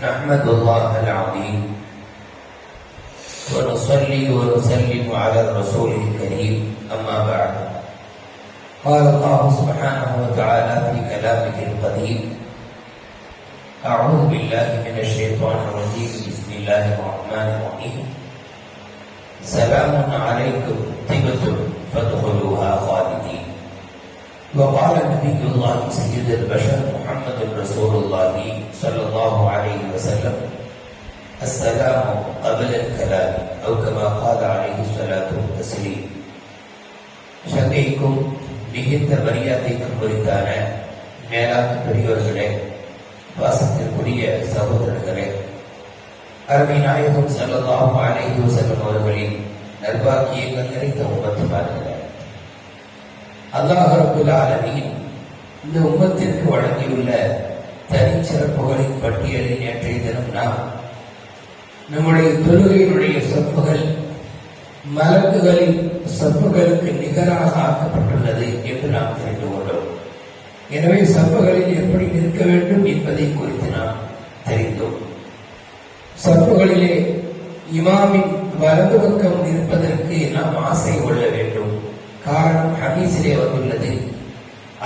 نحمد الله العظيم. ونصلي ونسلم على الرسول الكريم. أما بعد. قال الله سبحانه وتعالى في كلامه القديم أعوذ بالله من الشيطان الرجيم. بسم الله الرحمن الرحيم. سلام عليكم طبتم فادخلوها خالدين. وقال نبي الله سيد البشر محمد رسول الله صلى الله عليه وسلم السلام قبل الكلام أو كما قال عليه الصلاة والتسليم சங்கைக்கும் மிகுந்த மரியாதைக்கும் குறித்தான மேலாக பெரியோர்களே வாசத்திற்குரிய சகோதரர்களே அருமை நாயகம் ஸல்லல்லாஹு அலைஹி வஸல்லம் அவர்களின் நற்பாக்கியங்கள் நிறைந்த உம்மத்துமார்களே அல்லாஹ் ரப்புல் ஆலமீன் இந்த உம்மத்திற்கு வழங்கியுள்ள தனிச்சிறப்புகளின் பட்டியலில் நேற்றைய தினம் நாம் நம்முடைய தொழுகையினுடைய சொப்புகள் மலக்குகளின் சொப்புகளுக்கு நிகராக ஆக்கப்பட்டுள்ளது என்று நாம் தெரிந்து கொண்டோம். எனவே சப்புகளில் எப்படி நிற்க வேண்டும் என்பதை குறித்து நாம் தெரிந்தோம். சப்புகளிலே இமாமின் வலது பக்கம் நிற்பதற்கு நாம் ஆசை கொள்ள வேண்டும். காரணம் ஹபீஸிலே வந்துள்ளது.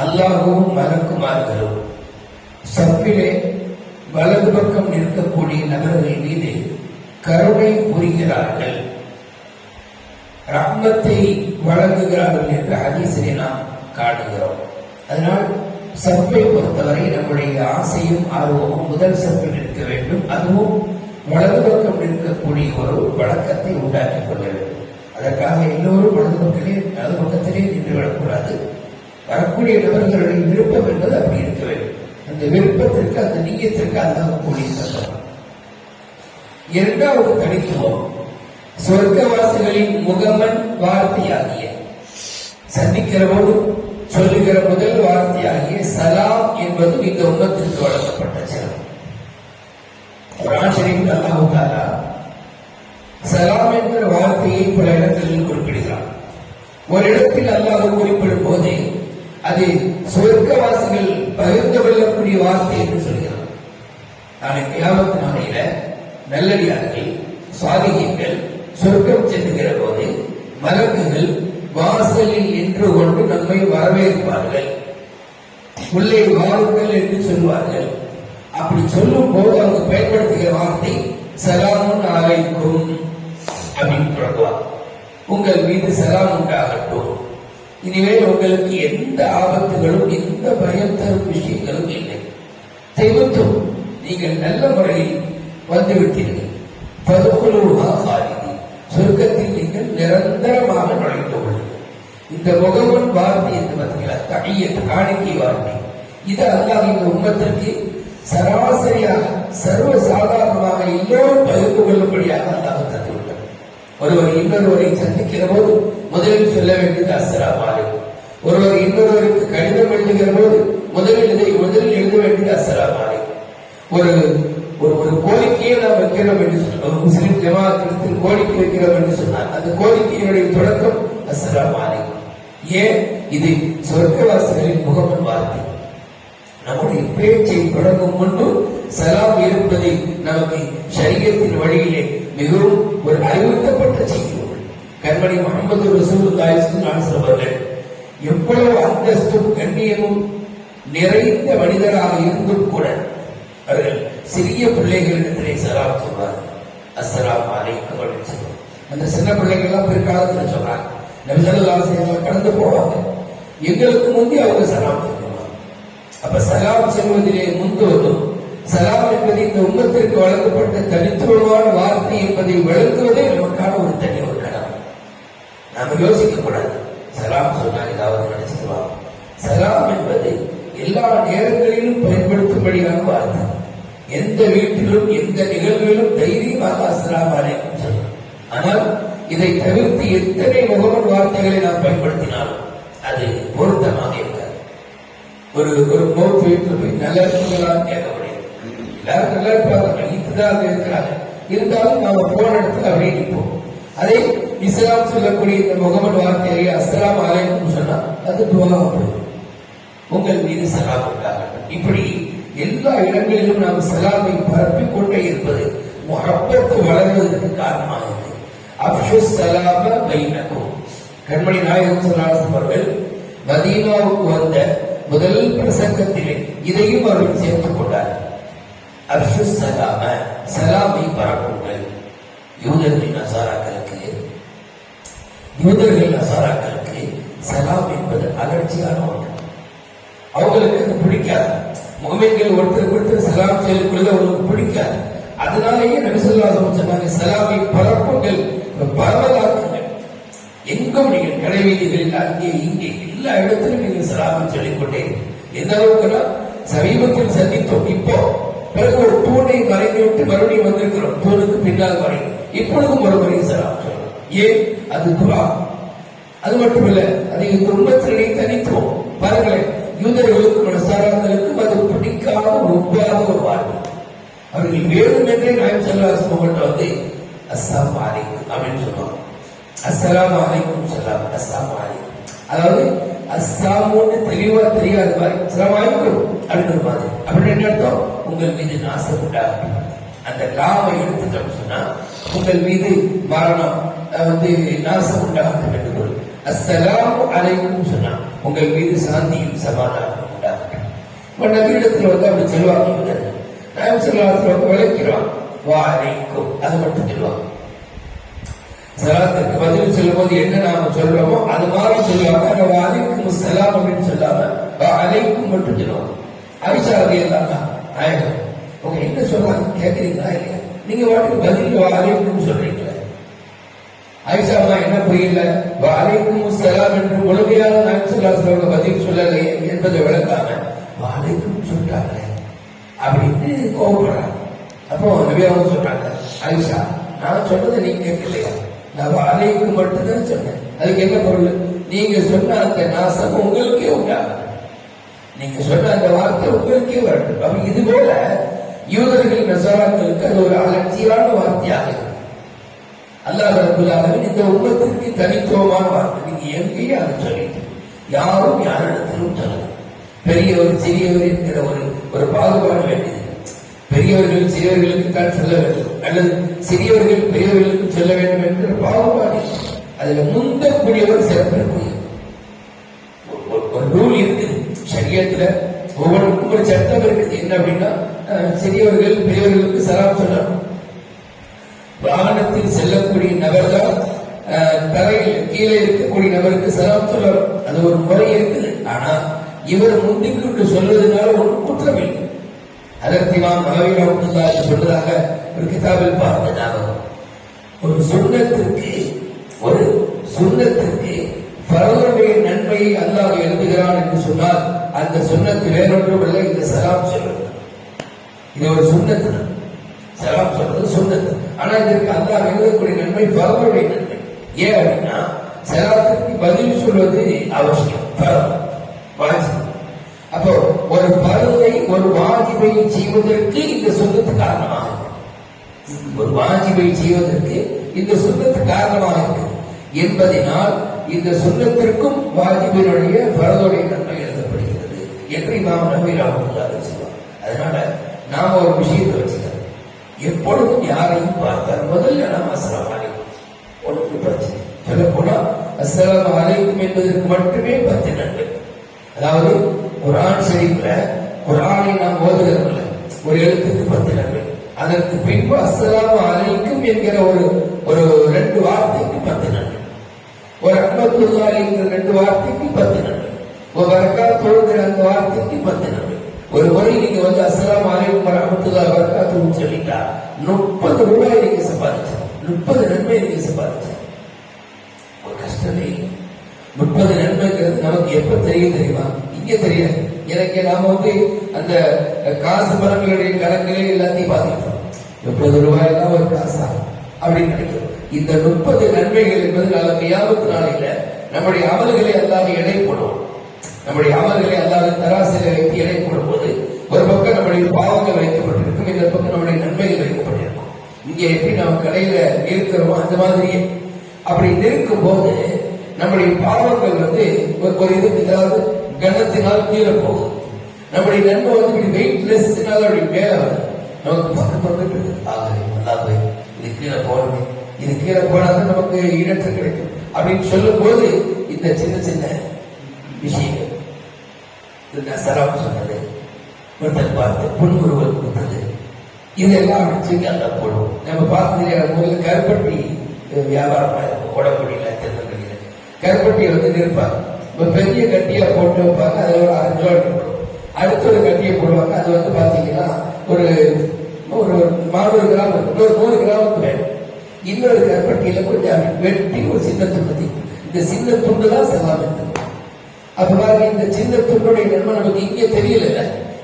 அல்லாஹுவும் மலக்குமார்களும் சப்பிலே வலது பக்கம் நிற்கக்கூடிய நபர்கள் மீது கருணை புரிகிறார்கள். ரத்னத்தை வழங்குகிறார்கள் என்ற ஹதீஸிலே நாம் காணுகிறோம். அதனால் சப்பை பொறுத்தவரை நம்முடைய ஆசையும் ஆர்வமும் முதல் சப்பில் இருக்க வேண்டும். அதுவும் வலது பக்கம் இருக்கக்கூடிய ஒரு வழக்கத்தை உண்டாக்கிக் கொள்ள வேண்டும். அதற்காக எல்லோரும் வலது பக்கத்திலே வலது பக்கத்திலே நின்று விடக்கூடாது. வரக்கூடிய நபர்களுடைய விருப்பம் என்பது அப்படி இருக்க வேண்டும். அந்த விருப்பத்திற்கு அந்த நீயத்திற்கு அதுதான் கூடிய சட்டம் இரண்டாவது தனித்துவம் சொர்க்கவாசிகளின் முகமன் வார்த்தையாகிய சந்திக்கிற போது சொல்லுகிற முதல் வார்த்தையாகிய சலாம் என்பது இந்த உலகத்திற்கு வழங்கப்பட்ட சிறப்பு. குரான் ஷரீஃப் சலாம் என்கிற வார்த்தையை பல இடங்களில் குறிப்பிடுகிறார். ஒரு இடத்தில் அல்லாஹ் குறிப்பிடும் போதே அதை சொர்க்கவாசிகள் பகிர்ந்து கொள்ளக்கூடிய வார்த்தை என்று சொல்கிறார். நாளை கியாமத்து நாளையில நல்லடியார்கள் சுவாதிகள் சொர்க்கம் செல்லுகிற போது மலக்குகள் வாசலில் நின்று கொண்டு நம்மை வரவேற்பார்கள். உள்ளே வாருங்கள் என்று சொல்வார்கள். அப்படி சொல்லும் போது அவங்க பயன்படுத்துகிற வார்த்தை சலாமுன் அலைக்கும் அப்படின்னு தொடங்குவார் உங்கள் மீது சலாம் உண்டாகட்டும் இனிமேல் உங்களுக்கு எந்த ஆபத்துகளும் எந்த பயம் தரும் விஷயங்களும் இல்லை. தெய்வத்தும் நீங்கள் நல்ல முறையில் வந்துவிட்டீர்கள். பதுகுலுவா சொர்க்கத்தில் நீங்கள் நிரந்தரமாக நுழைந்து கொள்ளுங்கள். இந்த முகவன் வார்த்தை என்று பார்த்தீங்களா? தனியத்து காணிக்கை வார்த்தை. இது அல்லாஹ் இந்த உண்மத்திற்கு சராசரியாக சர்வ சாதாரணமாக எல்லோரும் பகிர்ந்து கொள்ளும்படியாக அல்லாஹ் தந்துவிட்டார். ஒருவர் இன்னொருவரை சந்திக்கிற போது முதலில் சொல்ல வேண்டியது அசராமா ஒருவர் இன்னொருவருக்கு கடிதம் எழுதுகிற போது முதலில் இதை முதலில் எழுத வேண்டிய அஸ்ஸலாமு ஒரு ஒரு ஒரு கோரிக்கையை நாம் வைக்கிறோம் என்று சொன்னோம் ஒரு முஸ்லிம் ஜமாத்திடத்தில் கோரிக்கை வைக்கிறோம் என்று சொன்னால் அந்த கோரிக்கையினுடைய தொடக்கம் அஸ்ஸலாமு ஏன்? இது சொர்க்கவாசிகளின் முகமன் வார்த்தை. நம்முடைய பேச்சை தொடங்கும் முன்பு சலாம் இருப்பதை நமக்கு சரீரத்தின் வழியிலே மிகவும் ஒரு அறிவுறுத்தப்பட்ட செய்தி கண்மணி முகமது ரசூலுல்லாஹி ஸல்லல்லாஹு அவர்கள் எவ்வளவு அந்தஸ்தும் கண்ணியமும் நிறைந்த மனிதராக இருந்தும் கூட அவர்கள் சிறிய பிள்ளைகளிடத்திலே சலாம் சொல்வார்கள். அஸ்ஸலாமு அலைக்கும் அப்படின்னு சொல்லுவாங்க அந்த சின்ன பிள்ளைகள் எல்லாம் பிற்காலத்தில் சொன்னாங்க. நபிசல்லாஹு அலைஹி கடந்து போவாங்க. எங்களுக்கு முந்தி அவங்க சலாம் சொல்லுவாங்க அப்ப சலாம் செல்வதிலே முந்துவதும் சலாம் என்பது இந்த உம்மத்திற்கு வழங்கப்பட்ட தனித்துவமான வார்த்தை என்பதை விளக்குவதே நமக்கான ஒரு தனி ஒரு கடமை நாம யோசிக்க கூடாது சலாம் சொன்னால் ஏதாவது நினைச்சுக்குவாங்க சலாம் என்பது எல்லா நேரங்களிலும் பயன்படுத்தும்படியான வார்த்தை எந்த வீட்டிலும் எந்த நிகழ்விலும் தைரியமாக அஸ்லாம் அலைக்கும் சொல்லும் ஆனால் இதை தவிர்த்து எத்தனை முகமன் வார்த்தைகளை நாம் பயன்படுத்தினாலும் அது பொருத்தமாக இருக்காது. ஒரு ஒரு நோக்கு வீட்டில் போய் நல்லா இருக்குங்களான்னு கேட்க முடியாது எல்லாரும் நல்லா இருப்பாங்க மன்னித்துதான் இருக்கிறாங்க இருந்தாலும் நாம போன இடத்துல அப்படியே நிற்போம். அதே இஸ்லாம் சொல்லக்கூடிய இந்த முகமது வார்த்தையை அஸ்லாம் ஆலயம் சொன்னா அது துவா உங்கள் மீது சலாம் உண்டாகட்டும். இப்படி எல்லா இடங்களிலும் நாம் சலாமை பரப்பிக் கொண்டே இருப்பது முகப்பத்து வளர்வதற்கு காரணமாக இருக்கு அப்ஷு சலாம பைனக்கும். கண்மணி நாயகம் சொல்லாசம் அவர்கள் மதீனாவுக்கு வந்த முதல் பிரசங்கத்திலே இதையும் அவர்கள் சேர்த்துக் கொண்டார் அப்ஷு சலாம சலாமை பரப்புங்கள். யூதர்கள் நசாராக்களுக்கு யூதர்கள் நசாராக்களுக்கு சலாம் என்பது அலட்சியான ஒன்று. அவங்களுக்கு அது பிடிக்காது. முகமைகள் ஒருத்தர் ஒருத்தர் சலாம் சொல்லிக்கொள்ள அவங்களுக்கு பிடிக்காது. அதனாலேயே நபிசல்லாசம் சொன்னாங்க சலாமை பரப்புங்கள் பரவலாக்குங்கள் எங்கும் நீங்கள் கடைவீதிகளில் அங்கே இங்கே எல்லா இடத்திலும் நீங்கள் சலாமை சொல்லிக்கொண்டே எந்த அளவுக்குன்னா சமீபத்தில் சந்தித்தோம். இப்போ பிறகு ஒரு தூணை மறைந்து விட்டு மறுபடியும் வந்திருக்கிறோம். தூணுக்கு பின்னால் மறை இப்பொழுதும் மறுபடியும் சலாம் சொல்லணும் ஏன்? அது குரான் அது மட்டுமல்ல அது குடும்பத்திலே தனித்துவம் பாருங்களேன் யூதர்களுக்கும் நசாராக்களுக்கும் அது பிடிக்காத ஒவ்வாத ஒரு வாழ்வு அவர்கள் வேண்டுமென்றே நாயம் செல்வாசம் அவங்கள்ட்ட வந்து அஸ்ஸாம் அலைக்கும் அப்படின்னு சொல்லுவாங்க. அஸ்ஸலாம் அலைக்கும் சொல்லாம் அஸ்ஸாம் அலைக்கும் அதாவது அஸ்ஸாமுன்னு தெளிவா தெரியாத மாதிரி சிரமாய்க்கும் அப்படின்ற மாதிரி. அப்படின்னு என்ன அர்த்தம்? உங்கள் மீது நாசம் உண்டாகும். அந்த லாவை எடுத்துட்டோம் சொன்னா உங்கள் மீது மரணம் வந்து நாசம் உண்டாகும் என்று பொருள் அஸ்ஸலாமு அலைக்கும் சொன்னா உங்கள் மீது சாந்தியும் சமாதானம் உண்டாகும் இப்ப நவீனத்தில் வந்து அப்படி சொல்லுவாங்க நாயம் செல்வாத்துல வந்து விளைக்கிறோம் வா அலைக்கும். அது மட்டும் சொல்லுவாங்க. சலாத்துக்கு பதில் சொல்லும் போது என்ன நாம சொல்றோமோ அது மாதிரி சொல்லுவாங்க. அந்த வா அலைக்கும் சலாம் அப்படின்னு சொல்லாம வா அலைக்கும் மட்டும் சொல்லுவாங்க. ஆயிஷா ரதி எல்லாம் நாயகம் உங்க என்ன சொல்றாங்க? கேட்கறீங்களா இல்லையா? நீங்க வாட்டுக்கு பதில் வா அலைக்கும் சொல்றீங்க. ஆயிஷா அம்மா என்ன புரியல? வாலைக்கும் சலாம் என்று முழுமையான நாயம் சொல்லாசலோட பதில் சொல்லலை என்பதை விளக்காம வாலைக்கும் சொல்றாங்களே. அப்படின்னு கோபப்படுறாங்க அப்போ நபி அவங்க சொல்றாங்க ஆயிஷா நான் சொன்னதை நீங்க கேட்கலையா? நான் அலைக்கு மட்டும்தான் சொன்னேன். அதுக்கு என்ன பொருள்? நீங்க சொன்ன அந்த நாசம் உங்களுக்கே உண்டாகும் நீங்க சொன்ன அந்த வார்த்தை உங்களுக்கே வரட்டும். அப்ப இது போல யூதர்கள் நசாராக்களுக்கு அது ஒரு அலட்சியான வார்த்தையாக இருக்கு இந்த உம்மத்திற்கு தனித்துவமான வார்த்தை. நீங்க எங்கேயும் அதை சொல்லிட்டு யாரும் யாரிடத்திலும் சொல்லல. பெரியவர் சிறியவர் என்கிற ஒரு ஒரு பாகுபாடு வேண்டியது. பெரியவர்கள் சிறியவர்களுக்கு தான் சொல்ல வேண்டும். அல்லது சிறியவர்கள் பெரியவர்களுக்கு சொல்ல வேண்டும் என்கிற பாகுபாடு. அதுல முந்தக்கூடியவர் சிறப்பிற்குரியவர் ஒரு- ரூல் இருக்குது. சரியத்துல ஒவ்வொருக்கும் ஒரு சட்டம் இருக்குது. என்ன அப்படின்னா சிறியவர்கள் பெரியவர்களுக்கு சலாம் சொல்லணும். வாகனத்தில் செல்லக்கூடிய நபர் தான் தரையில் கீழே இருக்கக்கூடிய நபருக்கு சலாம் சொல்லணும். அது ஒரு முறை இருக்குது. ஆனா இவர் முந்திக்கொண்டு சொல்வதனால ஒரு குற்றம் இல்லை அதற்கு நாம் மகவீர சொன்னதாக ஒரு கிதாபில் பார்த்த ஒரு சுண்ணத்திற்கு ஒரு சுண்ணத்திற்கு பரவனுடைய நன்மையை அல்லாஹ் எழுதுகிறான் என்று சொன்னால் அந்த சுண்ணத்து வேறொன்றும் இல்லை இந்த சலாம் சொல்வது இது ஒரு சுண்ணத்து. சலாம் சொல்றது சுண்ணத்து. ஆனா இதற்கு அல்லாஹ் எழுதக்கூடிய நன்மை பரவனுடைய நன்மை. ஏன் அப்படின்னா சலாத்திற்கு பதில் சொல்வது அவசியம். அப்போ ஒரு பருவை ஒரு வாஜிபை செய்வதற்கு இந்த சொந்தத்து காரணமாக ஒரு வாஜிபை செய்வதற்கு இந்த சொந்தத்து காரணமாக இருக்கு. என்பதனால் இந்த சுண்ணத்திற்கும் வாஜிபினுடைய பரதோடைய நன்மை எழுதப்படுகிறது. என்று இமாம் நம்பி ராமத்துல்லாஹி சொல்லுவார் அதனால நாம ஒரு விஷயத்தை வச்சு எப்பொழுதும் யாரையும் பார்த்தால் முதல்ல நாம் அசலாம் அலைக்கும். ஒன்று பிரச்சனை சொல்ல போனா அஸ்லாம் அலைக்கும் என்பதற்கு மட்டுமே பத்து நன்மை. அதாவது குரான் ஷரீஃப்ல குரானை நாம் ஓதுகிறோம்ல ஒரு எழுத்துக்கு பத்து நன்மை. அதற்கு பின்பு அஸ்லாம் அலைக்கும் என்கிற ஒரு ஒரு ரெண்டு வார்த்தைக்கு பத்து நன்மை. ஒரு அஹ்மத்துல்லாஹி என்கிற ரெண்டு வார்த்தைக்கு பத்து நன்மை. ஒரு வரக்காத்துங்கிற அந்த வார்த்தைக்கு பத்து நன்மை. ஒரு முறை நீங்க வந்து அஸ்லாம் அலைக்கும் வரஹ்மத்துல்லாஹி வரகாத்துன்னு சொல்லிட்டா முப்பது ரூபாய் நீங்க சம்பாதிச்சு. முப்பது நன்மை நீங்க சம்பாதிச்சு. ஒரு கஷ்டமே. முப்பது நன்மைங்கிறது நமக்கு எப்ப தெரியும் தெரியுமா? இங்க தெரியாது. எனக்கு நாம வந்து அந்த காசு பணங்களுடைய கணக்கிலே எல்லாத்தையும் பார்த்துக்கிட்டோம் முப்பது ரூபாய் தான் ஒரு காசா? அப்படின்னு நினைக்கிறோம். இந்த முப்பது நன்மைகள் என்பது நல்ல கையாபத்து நாளையில நம்முடைய அமல்களை எல்லாமே எடை போடுவோம் நம்முடைய அமல்களை அல்லாத தராசில வைத்து எடை போது ஒரு பக்கம் நம்முடைய பாவங்கள் வைக்கப்பட்டிருக்கும் இந்த பக்கம் நம்முடைய நன்மைகள் வைக்கப்பட்டிருக்கும். இங்கே எப்படி நம்ம கடையில இருக்கிறோமோ அந்த மாதிரியே. அப்படி நிற்கும் போது நம்முடைய பாவங்கள் வந்து ஒரு இது இதுக்கு ஏதாவது கனத்தினால் கீழே போகும். நம்முடைய நன்மை வந்து இப்படி வெயிட்லெஸ்னால அப்படி மேல வரும். நமக்கு பக்கம் பக்கம் ஆகவே நல்லா போய் இது கீழே போகணுமே. இது கீழே போனாதான் நமக்கு ஈடற்றம் கிடைக்கும். அப்படின்னு சொல்லும் போது இந்த சின்ன சின்ன விஷயங்கள் இது சரம் சொன்னது. ஒருத்தர் பார்த்து புன்முருவல் கொடுத்தது இதெல்லாம் வச்சு அந்த போடுவோம். நம்ம பார்த்தது முதல்ல கருப்பட்டி வியாபாரமாக இருக்கும். உடம்புடியில திருநெல்வேலியில் கருப்பட்டியை வந்து நிற்பாங்க. இப்போ பெரிய கட்டியாக போட்டு வைப்பாங்க. அதில் ஒரு அரை கிலோ இருக்கும் அடுத்த ஒரு கட்டியை போடுவாங்க. அது வந்து பார்த்தீங்கன்னா ஒரு ஒரு நானூறு கிராம் இன்னொரு ஒரு நூறு கிராமுக்கு வேணும். இன்னொரு கருப்பட்டியில் கொஞ்சம் வெட்டி ஒரு சின்ன துண்டு இந்த சின்ன துண்டு தான் செல்லாமல் அப்ப பாருங்க இந்த சின்ன துண்டுடைய நன்மை நமக்கு இங்க தெரியல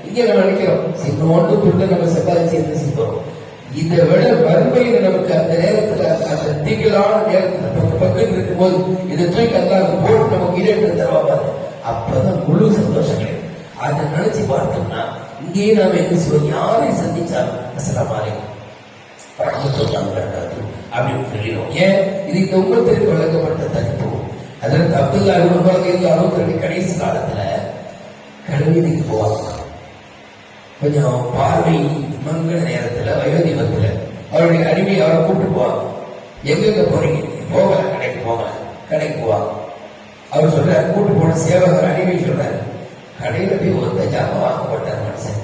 இங்க நம்ம நினைக்கிறோம் சின்னோண்டு துண்டை நம்ம சம்பாதிச்சு என்ன செய்வோம்? இதை விட வறுமையில நமக்கு அந்த நேரத்துல அந்த திகிலான நேரத்துல பக்க பக்கம் இருக்கும்போது இதை தூக்கி அல்லாஹ் போட்டு நமக்கு இடேற்றம் தருவாங்க அப்பதான் முழு சந்தோஷம் கிடைக்கும். அதை நினைச்சு பார்த்தோம்னா இங்கேயே நாம என்ன செய்வோம்? யாரையும் சந்திச்சாலும் அஸ்ஸலாமு அலைக்கும். அப்படின்னு சொல்லிடுவோம். ஏன்? இது இந்த உம்மத்திற்கு வழங்கப்பட்ட அப்துல்லா இவர்கள் எல்லாரும் கடைசி காலத்துல கல்வீதிக்கு போவாங்க. கொஞ்சம் பார்வை மங்கள நேரத்துல வயோதிபத்துல அவருடைய அடிமை அவரை கூப்பிட்டு போவாங்க. எங்கெங்க போறீங்க? போகல கடைக்கு போகல கடைக்கு போவாங்க. அவர் சொல்றாரு கூட்டு போன சேவகர் அடிமை சொல்றாரு கடையில போய் ஒத்த ஜாமம் வாங்க மாட்டார் மனுஷன்.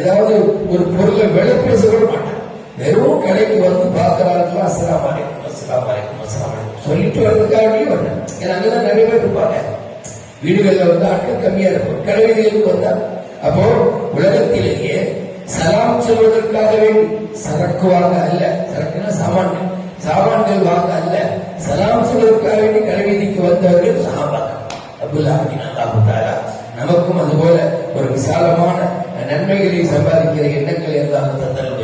ஏதாவது ஒரு பொருளை விலை பேச கூட மாட்டார். வெறும் கடைக்கு வந்து பார்க்கிறார்கள் அஸ்ஸலாமு அலைக்கும் அஸ்ஸலாமு அலைக்கும் அஸ்ஸலாமு அலைக்கும். சொல்லிட்டு வர்றதுக்காகவே வரேன் ஏன்னா அங்கதான் நிறைய பேர் இருப்பாங்க. வீடுகளில் வந்து ஆட்கள் கம்மியா இருக்கும். கடைவீதிகளுக்கு வந்தா அப்போ உலகத்திலேயே சலாம் சொல்வதற்காக வேண்டி சரக்கு வாங்க அல்ல சரக்குன்னா சாமான்கள் சாமான்கள் வாங்க அல்ல சலாம் சொல்வதற்காக வேண்டி கடைவீதிக்கு வந்தவர்கள் சஹாபாக்கள். அப்துல்லா அல்லாஹு தாலா நமக்கும் அதுபோல ஒரு விசாலமான நன்மைகளை சம்பாதிக்கிற எண்ணங்கள் இருந்தாலும் தந்தல்